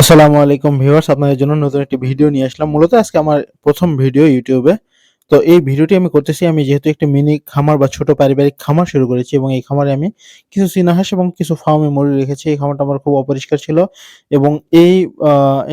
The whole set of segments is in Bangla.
আসসালামু আলাইকুম ভিউয়ার্স, আপনাদের জন্য নতুন একটি ভিডিও নিয়ে আসলাম। মূলত আজকে আমার প্রথম ভিডিও ইউটিউবে। তো এই ভিডিওটি আমি করতেছি, আমি যেহেতু একটি মিনি খামার বা ছোট পারিবারিক খামার শুরু করেছি এবং এই খামারে আমি কিছু চীনা হাঁস এবং কিছু ফার্মে মুরগি রেখেছি। এই খামারটা আমার খুব অপরিষ্কার ছিল এবং এই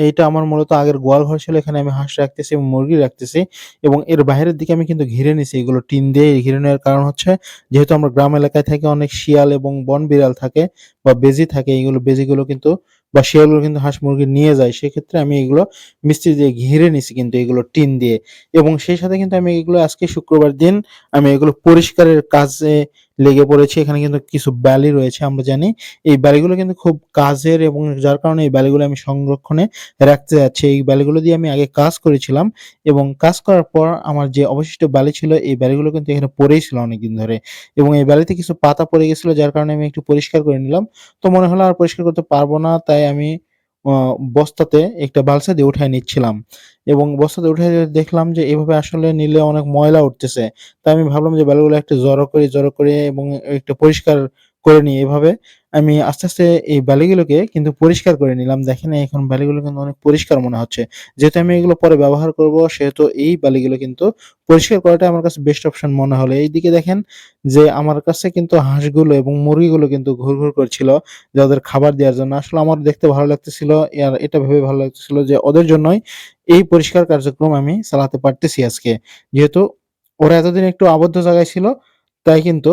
এইটা আমার মূলত আগের গোয়াল ঘর ছিল, এখানে আমি হাঁস রাখতেছি এবং মুরগি রাখতেছি এবং এর বাইরের দিকে আমি কিন্তু ঘিরে নিছি। এগুলো টিন দিয়ে ঘিরে নেওয়ার কারণ হচ্ছে, যেহেতু আমরা গ্রাম এলাকায় থাকি, অনেক শিয়াল এবং বন বিড়াল থাকে বা বেজি থাকে, এইগুলো বেজিগুলো কিন্তু বা শিয়ালগুলো কিন্তু হাঁস মুরগি নিয়ে যায়, সেক্ষেত্রে আমি এগুলো মিস্ত্রি দিয়ে ঘিরে নিছি কিন্তু এগুলো টিন দিয়ে। এবং সেই সাথে কিন্তু আমি এগুলো আজকে শুক্রবার দিন আমি এগুলো পরিষ্কারের কাজে লেগে পড়েছি। এখানে কিন্তু কিছু ব্যালি রয়েছে, আমরা জানি। এই ব্যালিগুলো কিন্তু খুব কাজের এবং যার কারণে এই ব্যালিগুলো আমি সংরক্ষণে রাখতে যাচ্ছি। এই ব্যালিগুলো দিয়ে আমি আগে কাজ করেছিলাম এবং কাজ করার পর আমার যে অবশিষ্ট ব্যালি ছিল, এই ব্যালিগুলো কিন্তু এখানে পড়েই ছিল অনেকদিন ধরে এবং এই ব্যালিতে কিছু পাতা পড়ে গেছিল, যার কারণে আমি একটু পরিষ্কার করে নিলাম। তো মনে হলো আর পরিষ্কার করতে পারব না, তাই আমি বস্তাতে একটা বালসা দিয়ে উঠায় নিচ্ছিলাম। এবং বস্তাতে উঠে দেখলাম যে এভাবে আসলে নিলে অনেক ময়লা উঠতেছে। তাই আমি ভাবলাম যে বালুগুলো একটু জড়ো করে জড়ো করে এবং একটু পরিষ্কার করে নিই এভাবে। আমি আস্তে আস্তে এই বালিগুলোকে কিন্তু পরিষ্কার করে নিলাম। দেখেন এখন বালিগুলো কিন্তু অনেক পরিষ্কার মনে হচ্ছে। যেহেতু আমি এগুলো পরে ব্যবহার করব, সেহেতু এই বালিগুলো কিন্তু পরিষ্কার করাটা আমার কাছে বেস্ট অপশন মনে হলো। এইদিকে দেখেন যে আমার কাছে কিন্তু হাঁসগুলো এবং মুরগিগুলো কিন্তু ঘুরঘুর করছিল যে ওদের খাবার দেওয়ার জন্য। আসলে আমার দেখতে ভালো লাগতেছিল, আর এটা ভেবে ভালো লাগতেছিল যে ওদের জন্যই এই পরিষ্কার কার্যক্রম আমি চালাতে পারতেছি আজকে। যেহেতু ওরা এতদিন একটু আবদ্ধ জায়গায় ছিল, তাই কিন্তু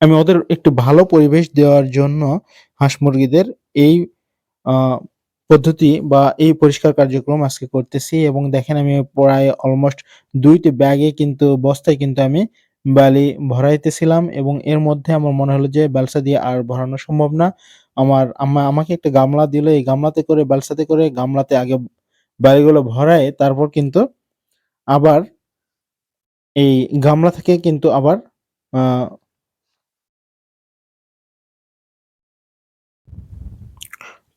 আমি ওদের একটু ভালো পরিবেশ দেওয়ার জন্য হাঁস মুরগিদের এই পদ্ধতি বা এই পরিষ্কার কার্যক্রম আজকে করতেছি এবং দেখেন আমি প্রায় অলমোস্ট দুইটি ব্যাগে কিন্তু, বস্তায় কিন্তু আমি বালি ভরাইতেছিলাম এবং এর মধ্যে আমার মনে হলো যে বালসা দিয়ে আর ভরানো সম্ভব না। আমার আমাকে একটা গামলা দিল, এই গামলাতে করে, বালসাতে করে গামলাতে আগে বালিগুলো ভরায়, তারপর কিন্তু আবার এই গামলা থেকে কিন্তু আবার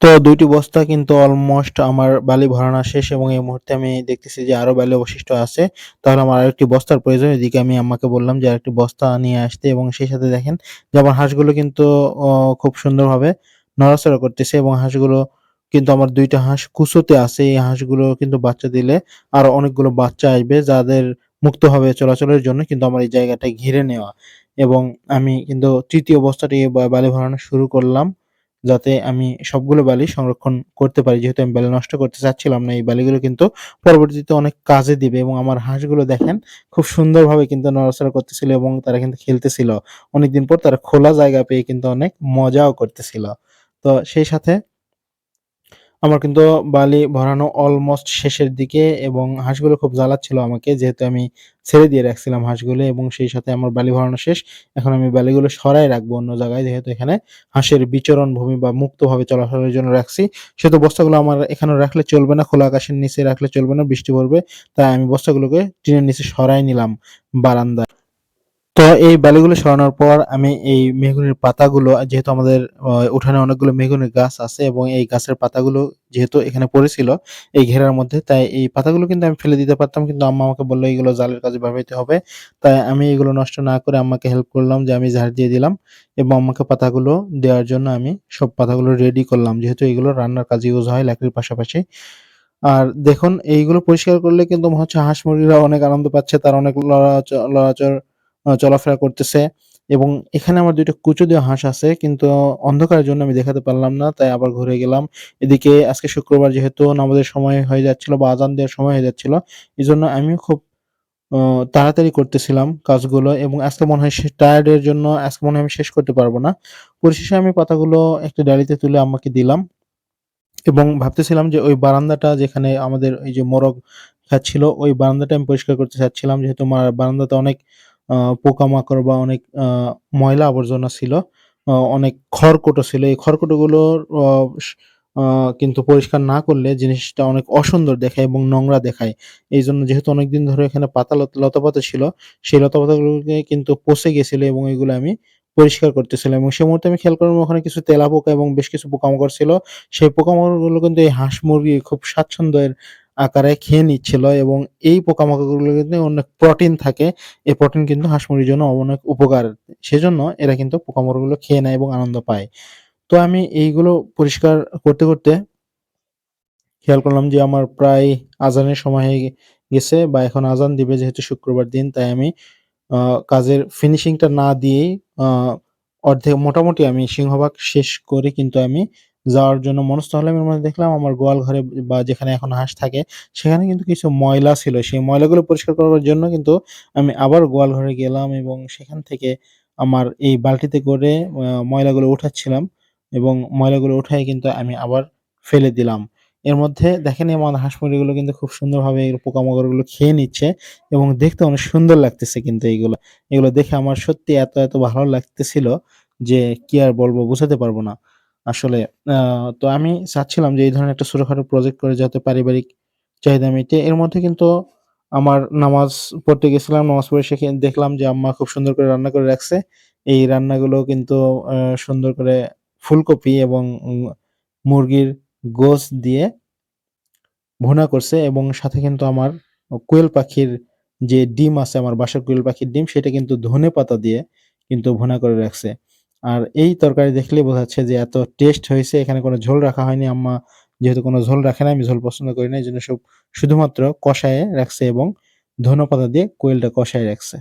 তো দুইটি বস্তা কিন্তু অলমোস্ট আমার বালি ভরানো শেষ এবং এই মুহূর্তে আমি দেখতেছি যে আরও বালি অবশিষ্ট আছে। তাহলে আমার আরেকটি বস্তার প্রয়োজন। এদিকে আমি আমাকে বললাম যে আরেকটি বস্তা নিয়ে আসতে এবং সেই সাথে দেখেন যে আমার হাঁসগুলো কিন্তু খুব সুন্দরভাবে নড়াচড়া করতেছে এবং হাঁসগুলো কিন্তু আমার দুইটা হাঁস কুচোতে আছে। এই হাঁসগুলো কিন্তু বাচ্চা দিলে আরও অনেকগুলো বাচ্চা আসবে যাদের মুক্তভাবে চলাচলের জন্য কিন্তু আমার এই জায়গাটা ঘিরে নেওয়া এবং আমি কিন্তু তৃতীয় বস্তাটি বালি ভরানো শুরু করলাম। যাতে আমি সবগুলো বালি সংরক্ষণ করতে পারি। যেহেতু আমি বালি নষ্ট করতে চাচ্ছিলাম না। এই বালিগুলো কিন্তু পরবর্তীতে অনেক কাজে দিবে এবং আমার হাঁসগুলো দেখেন খুব সুন্দরভাবে কিন্তু নড়াচড়া করতেছিল এবং তারা কিন্তু খেলতেছিল। অনেকদিন পর তারা খোলা জায়গা পেয়ে কিন্তু অনেক মজাও করতেছিল। তো সেই সাথে আমার কিন্তু বালি ভরানো অলমোস্ট শেষের দিকে এবং হাঁসগুলো খুব জ্বালাচ্ছিল আমাকে যেহেতু আমি ছেড়ে দিয়ে রাখছিলাম হাঁসগুলো এবং সেই সাথে আমার বালি ভরানো শেষ। এখন আমি বালিগুলো সরাই রাখব অন্য জায়গায় যেহেতু এখানে হাঁসের বিচরণ ভূমি বা মুক্তভাবে চলাচলের জন্য রাখছি। সেহেতু বস্তাগুলো আমার এখানে রাখলে চলবে না, খোলা আকাশের নিচে রাখলে চলবে না, বৃষ্টি পড়বে। তাই আমি বস্তাগুলোকে টিনের নিচে সরায় নিলাম বারান্দায়। তো এই বালিগুলো সরানোর পর আমি এই মেহগনির পাতাগুলো যেহেতু আমাদের উঠানে অনেকগুলো মেহগনির গাছ আছে এবং এই গাছের পাতাগুলো যেহেতু এখানে পড়েছিল এই ঘেরার মধ্যে, তাই এই পাতাগুলো কিন্তু আমি ফেলে দিতে পারতাম। কিন্তু আম্মা আমাকে বলল, এইগুলো জালের কাজে ব্যবহৃত হবে।" তাই আমি এগুলো নষ্ট না করে আম্মাকে হেল্প করলাম যে আমি ঝাড় দিয়ে দিলাম এবং আম্মাকে পাতাগুলো দেওয়ার জন্য আমি সব পাতাগুলো রেডি করলাম। যেহেতু এগুলো রান্নার কাজে ইউজ হয় লাকড়ির পাশাপাশি। আর দেখুন এইগুলো পরিষ্কার করলে কিন্তু মনে হচ্ছে হাঁস মুরগিরা অনেক আনন্দ পাচ্ছে। তার অনেক লড়াচ লড়াচড় চলাফেরা করতেছে এবং এখানে আমার ২ টা কুচো দেওয়া হাঁস আছে। কিন্তু অন্ধকারের জন্য আমি দেখাতে পারলাম না। তাই আবার ঘুরে গেলাম। এদিকে আজকে শুক্রবার যেহেতু নামাজের সময় হয়ে যাচ্ছিল বা আজান দেওয়ার সময় হয়ে যাচ্ছিল। এই জন্য আমিও খুব তাড়াতাড়ি করতেছিলাম কাজগুলো এবং আজকে মনে হয় সে টায়ার্ড এর জন্য আজকে মনে হয় আমি শেষ করতে পারব না। পরিশেষে আমি পাতাগুলো একটা ডালিতে তুলে আমাকে দিলাম। এবং ভাবতেছিলাম যে ওই বারান্দাটা যেখানে আমাদের এই যে মোরগ খাচ্ছিল, ওই বারান্দাটা আমি পরিষ্কার করতে চাচ্ছিলাম। যেহেতু বারান্দাতে অনেক পোকামাকড় বা অনেক ময়লা আবর্জনা ছিল। অনেক খড়কুটো ছিল। এই খড়কুটোগুলোর কিন্তু পরিষ্কার না করলে জিনিসটা অনেক অসুন্দর দেখায় এবং নোংরা দেখায়। এই জন্য যেহেতু অনেকদিন ধরে এখানে পাতা লত লতাপাতা ছিল, সেই লতাপাতাগুলোকে কিন্তু পচে গেছিল এবং এগুলো আমি পরিষ্কার করতেছিলাম এবং সে মুহূর্তে আমি খেয়াল করলাম ওখানে কিছু তেলাপোকা এবং বেশ কিছু পোকামাকড় ছিল। সেই পোকামাকড়গুলো কিন্তু এই হাঁস-মুরগি খুব স্বাচ্ছন্দ্যের আকারে খেয়ে নিচ্ছিল এবং এই পোকামাকড়গুলো কিন্তু অনেক প্রোটিন থাকে। এই প্রোটিন কিন্তু হাঁস-মুরগির জন্য অনেক উপকার। সেজন্য এরা কিন্তু পোকামাকড়গুলো খেয়ে নেয় এবং আনন্দ পায়। তো আমি এইগুলো পরিষ্কার করতে, করতে খেয়াল করলাম যে আমার প্রায় আজানের সময় হয়ে গেছে বা এখন আজান দিবে যেহেতু শুক্রবার দিন তাই আমি কাজের ফিনিশিংটা না দিয়েই অর্ধেক মোটামুটি আমি সিংহভাগ শেষ করে কিন্তু আমি যাওয়ার জন্য মনস্থ হলাম। এর মধ্যে দেখলাম আমার গোয়াল ঘরে বা যেখানে এখন হাঁস থাকে সেখানে কিন্তু কিছু ময়লা ছিল। সেই ময়লাগুলো পরিষ্কার করার জন্য কিন্তু আমি আবার গোয়াল ঘরে গেলাম এবং সেখান থেকে আমার এই বালতিতে করে ময়লাগুলো উঠাচ্ছিলাম এবং ময়লাগুলো উঠাই কিন্তু আমি আবার ফেলে দিলাম। এর মধ্যে দেখেন আমার হাঁস মুরগিগুলো কিন্তু খুব সুন্দরভাবে এর পোকামাকড়গুলো খেয়ে নিচ্ছে এবং দেখতে অনেক সুন্দর লাগতেছে কিন্তু এইগুলো। এগুলো দেখে আমার সত্যি এত, এত ভালো লাগতেছিল যে কি আর বলব বুঝাতে পারব না। আসলে তো আমি চাচ্ছিলাম যে এই ধরনের একটা ছোটখাটো প্রজেক্ট করে যাতে পারিবারিক চাহিদা মিটে। এর মধ্যে কিন্তু আমার নামাজ পড়তে গেছিলাম। নামাজ পড়ে সেখে দেখলাম যে আম্মা খুব সুন্দর করে রান্না করে রাখছে। এই রান্নাগুলো কিন্তু সুন্দর করে ফুলকপি এবং মুরগির গোস দিয়ে ভুনা করছে এবং সাথে কিন্তু আমার কোয়েল পাখির যে ডিম আছে, আমার বাসার কোয়েল পাখির ডিম, সেটা কিন্তু ধনেপাতা দিয়ে কিন্তু ভুনা করে রাখছে। আর এই তরকারি দেখলে বোঝা যাচ্ছে যে এত টেস্ট হয়েছে। এখানে কোনো ঝোল রাখা হয়নি। আম্মা যেহেতু কোনো ঝোল রাখে না, আমি ঝোল পছন্দ করি না। এই জন্য সব শুধুমাত্র কষায় রাখছে এবং ধনপাতা দিয়ে কোয়েলটা কষায় রাখছে।